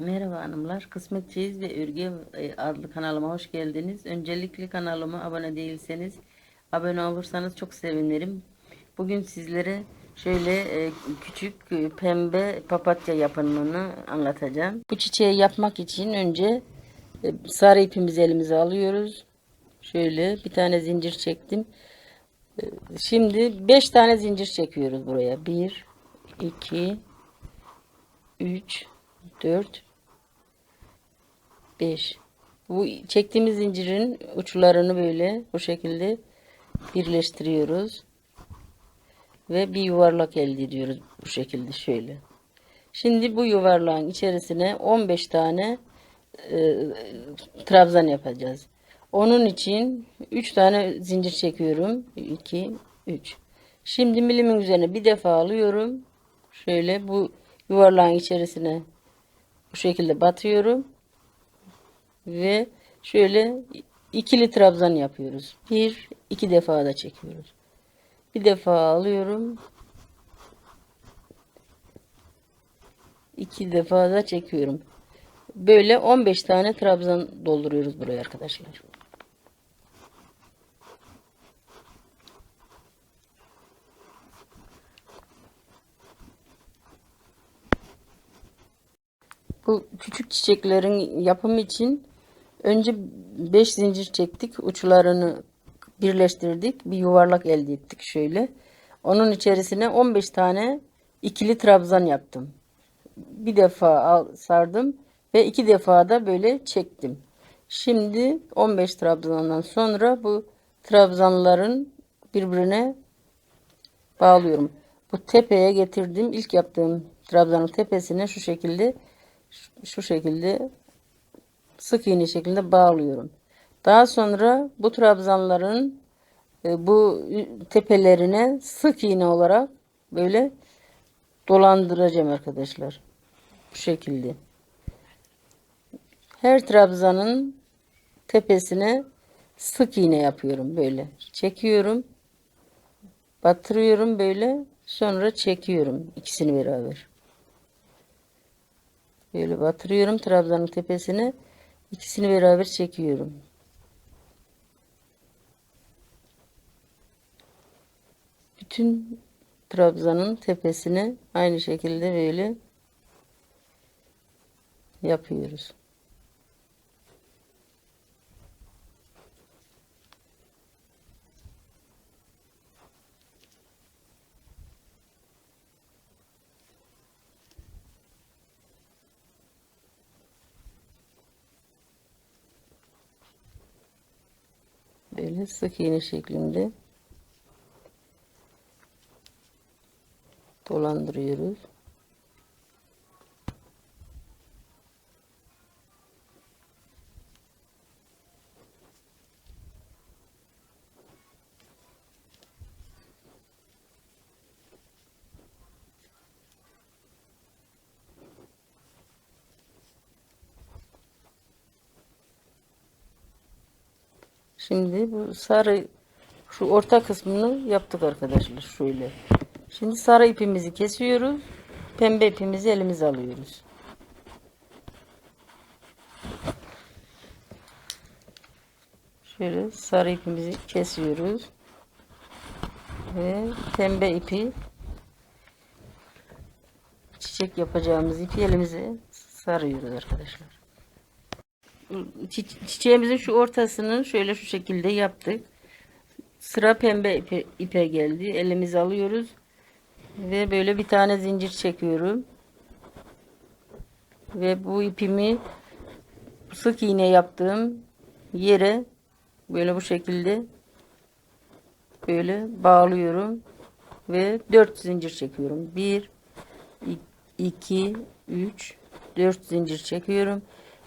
Merhaba hanımlar. Kısmetçiyiz ve Örgü e, adlı kanalıma hoş geldiniz. Öncelikle kanalıma abone değilseniz abone olursanız çok sevinirim. Bugün sizlere şöyle e, küçük e, pembe papatya yapımını anlatacağım. Bu çiçeği yapmak için önce sarı ipimizi elimize alıyoruz. Şöyle bir tane zincir çektim. Şimdi 5 tane zincir çekiyoruz buraya. 1 2 3 4 5 bu çektiğimiz zincirin uçlarını böyle bu şekilde birleştiriyoruz. Ve bir yuvarlak elde ediyoruz bu şekilde şöyle. Şimdi bu yuvarlağın içerisine 15 tane e, trabzan yapacağız. Onun için 3 tane zincir çekiyorum. 2 3 şimdi milimin üzerine bir defa alıyorum. Şöyle bu yuvarlağın içerisine bu şekilde batıyorum ve şöyle ikili trabzan yapıyoruz. Bir, iki defa da çekiyoruz. Bir defa alıyorum. iki defa da çekiyorum. Böyle 15 tane trabzan dolduruyoruz buraya arkadaşlar. Bu küçük çiçeklerin yapımı için önce 5 zincir çektik. Uçlarını birleştirdik. Bir yuvarlak elde ettik şöyle. Onun içerisine 15 tane ikili trabzan yaptım. Bir defa sardım ve iki defa da böyle çektim. Şimdi 15 trabzandan sonra bu trabzanların birbirine bağlıyorum. Bu tepeye getirdim. İlk yaptığım trabzanın tepesine şu şekilde şu şekilde sık iğne şeklinde bağlıyorum. Daha sonra bu trabzanların e, bu tepelerine sık iğne olarak böyle dolandıracağım arkadaşlar. Bu şekilde. Her trabzanın tepesine sık iğne yapıyorum böyle. Çekiyorum. Batırıyorum böyle. Sonra çekiyorum ikisini beraber. Böyle batırıyorum trabzanın tepesine. İkisini beraber çekiyorum. Bütün trabzanın tepesine aynı şekilde böyle yapıyoruz. Böyle sık iğne şeklinde dolandırıyoruz. Şimdi bu sarı şu orta kısmını yaptık arkadaşlar şöyle. Şimdi sarı ipimizi kesiyoruz. Pembe ipimizi elimize alıyoruz. Şöyle sarı ipimizi kesiyoruz. Ve pembe ipi çiçek yapacağımız ipi elimize sarıyoruz arkadaşlar çi- çiçeğimizin şu ortasını şöyle şu şekilde yaptık. Sıra pembe ipe, ipe geldi. Elimizi alıyoruz. Ve böyle bir tane zincir çekiyorum. Ve bu ipimi sık iğne yaptığım yere böyle bu şekilde böyle bağlıyorum ve 4 zincir çekiyorum. 1 2 3 4 zincir çekiyorum.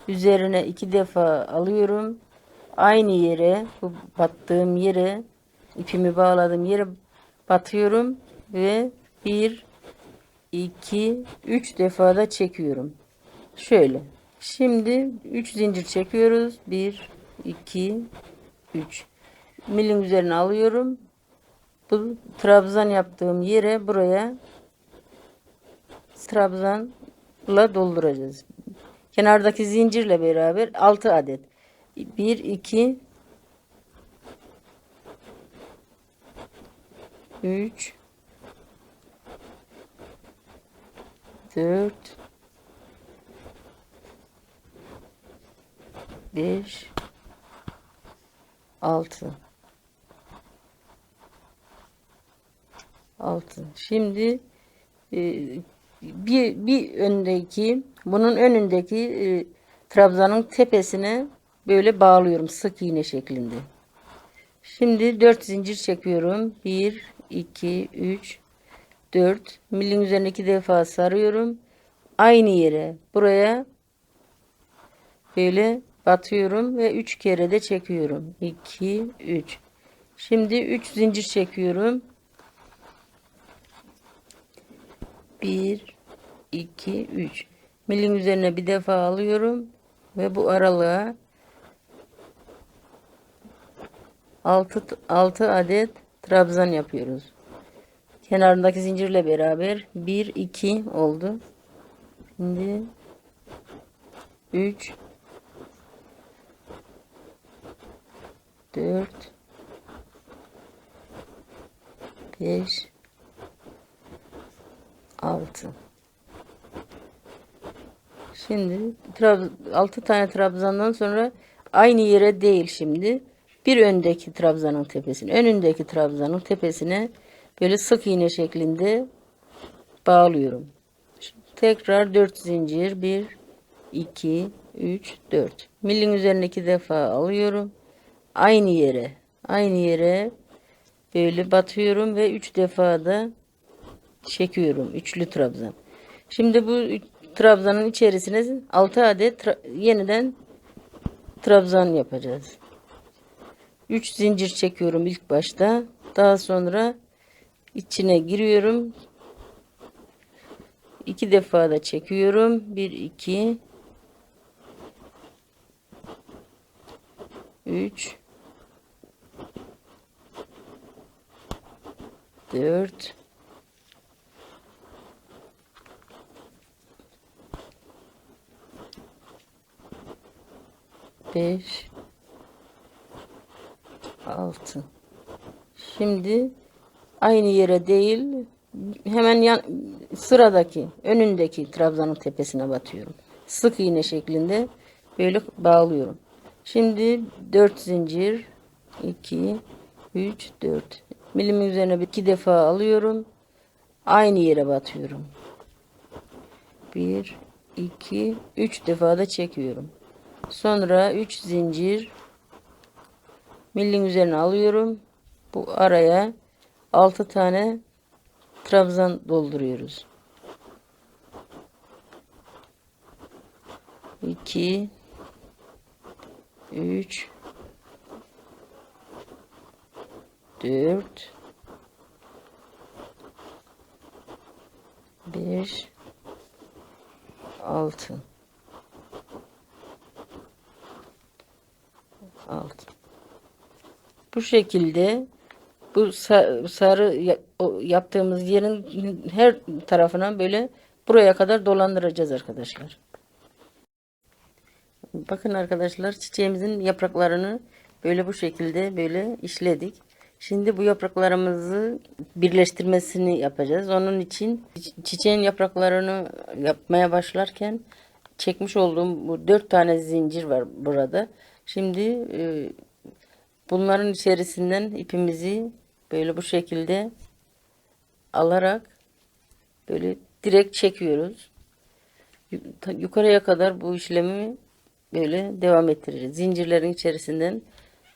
Üzerine iki defa alıyorum. Aynı yere, bu battığım yere, ipimi bağladığım yere batıyorum ve bir, iki, üç defa da çekiyorum. Şöyle. Şimdi üç zincir çekiyoruz. Bir, iki, üç. Milin üzerine alıyorum. Bu trabzan yaptığım yere buraya trabzanla dolduracağız. Kenardaki zincirle beraber 6 adet. 1 2 3 4 5 6 6 şimdi e, bir bir öndeki bunun önündeki e, trabzanın tepesine böyle bağlıyorum sık iğne şeklinde. Şimdi 4 zincir çekiyorum. 1 2 3 4 milin üzerine iki defa sarıyorum. Aynı yere buraya böyle batıyorum ve 3 kere de çekiyorum. 2 3 Şimdi 3 zincir çekiyorum. 1 2 3 milin üzerine bir defa alıyorum ve bu aralığa 6 6 adet trabzan yapıyoruz. Kenarındaki zincirle beraber 1 2 oldu. Şimdi 3 4 5 6 Şimdi 6 tane trabzandan sonra aynı yere değil şimdi. Bir öndeki trabzanın tepesine, önündeki trabzanın tepesine böyle sık iğne şeklinde bağlıyorum. Şimdi tekrar 4 zincir 1 2 3 4 milin üzerine iki defa alıyorum. Aynı yere, aynı yere böyle batıyorum ve 3 defa da çekiyorum. Üçlü trabzan. Şimdi bu trabzanın içerisine 6 adet tra- yeniden trabzan yapacağız. 3 zincir çekiyorum ilk başta. Daha sonra içine giriyorum. 2 defa da çekiyorum. 1 2 3 4 5 6 Şimdi aynı yere değil hemen yan, sıradaki önündeki trabzanın tepesine batıyorum. Sık iğne şeklinde böyle bağlıyorum. Şimdi 4 zincir 2 3 4 milimin üzerine bir iki defa alıyorum. Aynı yere batıyorum. 1 2 3 defa da çekiyorum. Sonra 3 zincir millin üzerine alıyorum. Bu araya 6 tane trabzan dolduruyoruz. 2 3 4 5 6 6 Bu şekilde bu sa- sarı yaptığımız yerin her tarafına böyle buraya kadar dolandıracağız arkadaşlar. Bakın arkadaşlar çiçeğimizin yapraklarını böyle bu şekilde böyle işledik. Şimdi bu yapraklarımızı birleştirmesini yapacağız. Onun için çi- çiçeğin yapraklarını yapmaya başlarken çekmiş olduğum bu dört tane zincir var burada. Şimdi e, bunların içerisinden ipimizi böyle bu şekilde alarak böyle direkt çekiyoruz. Yukarıya kadar bu işlemi böyle devam ettireceğiz. Zincirlerin içerisinden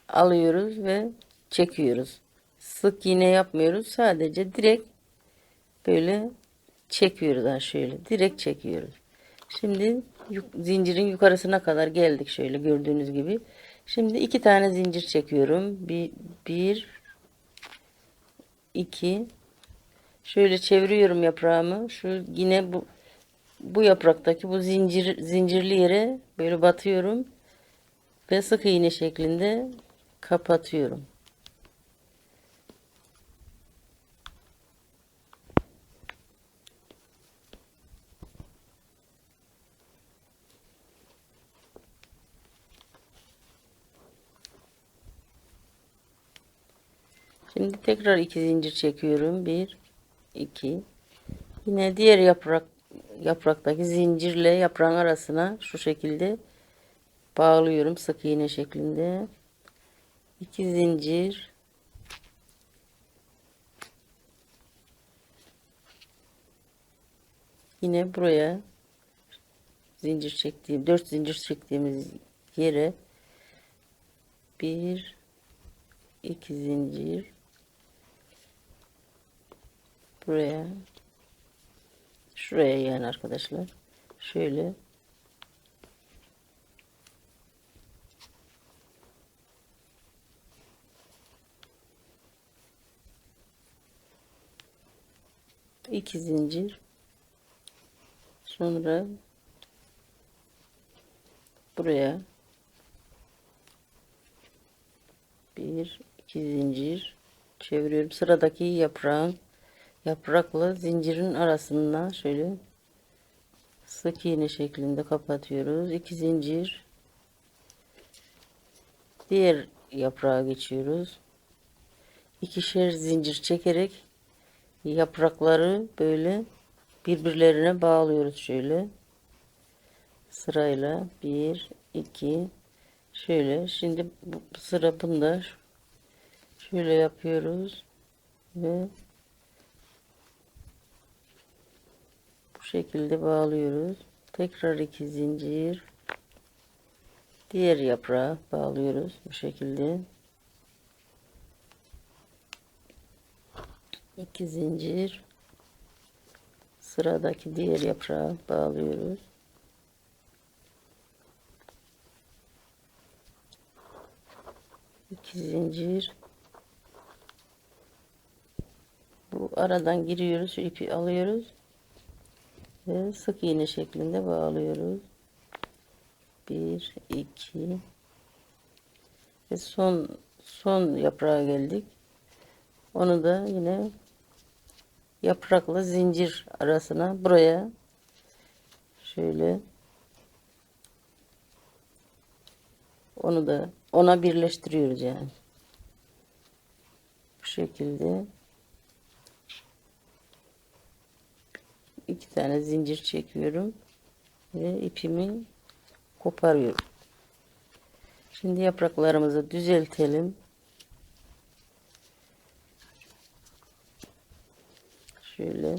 alıyoruz ve çekiyoruz. Sık iğne yapmıyoruz. Sadece direkt böyle çekiyoruz şöyle. Direkt çekiyoruz. Şimdi zincirin yukarısına kadar geldik şöyle gördüğünüz gibi. Şimdi iki tane zincir çekiyorum. Bir, bir iki şöyle çeviriyorum yaprağımı. Şu yine bu bu yapraktaki bu zincir zincirli yere böyle batıyorum ve sık iğne şeklinde kapatıyorum. Şimdi tekrar iki zincir çekiyorum. Bir, iki. Yine diğer yaprak yapraktaki zincirle yaprağın arasına şu şekilde bağlıyorum sık iğne şeklinde. İki zincir. Yine buraya zincir çektiğim, dört zincir çektiğimiz yere bir, iki zincir buraya şuraya yani arkadaşlar. Şöyle. İki zincir. Sonra buraya bir iki zincir çeviriyorum. Sıradaki yaprağın yaprakla zincirin arasından şöyle sık iğne şeklinde kapatıyoruz. İki zincir. Diğer yaprağa geçiyoruz. İkişer zincir çekerek yaprakları böyle birbirlerine bağlıyoruz şöyle. Sırayla bir iki şöyle. Şimdi bu sıra bunda. Şöyle yapıyoruz ve şekilde bağlıyoruz. Tekrar iki zincir. Diğer yaprağa bağlıyoruz bu şekilde. İki zincir. Sıradaki diğer yaprağa bağlıyoruz. İki zincir. Bu aradan giriyoruz ipi alıyoruz ve sık iğne şeklinde bağlıyoruz. Bir iki. Ve son son yaprağa geldik. Onu da yine yaprakla zincir arasına buraya şöyle onu da ona birleştiriyoruz yani. Bu şekilde iki tane zincir çekiyorum ve ipimi koparıyorum. Şimdi yapraklarımızı düzeltelim. Şöyle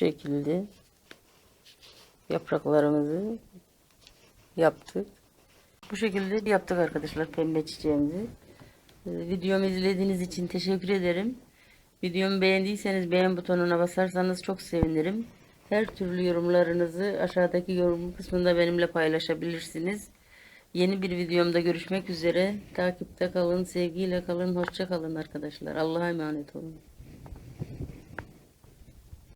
şekilde yapraklarımızı yaptık. Bu şekilde yaptık arkadaşlar pembe çiçeğimizi. Ee, Videomu izlediğiniz için teşekkür ederim. Videomu beğendiyseniz beğen butonuna basarsanız çok sevinirim. Her türlü yorumlarınızı aşağıdaki yorum kısmında benimle paylaşabilirsiniz. Yeni bir videomda görüşmek üzere. Takipte kalın, sevgiyle kalın, hoşça kalın arkadaşlar. Allah'a emanet olun.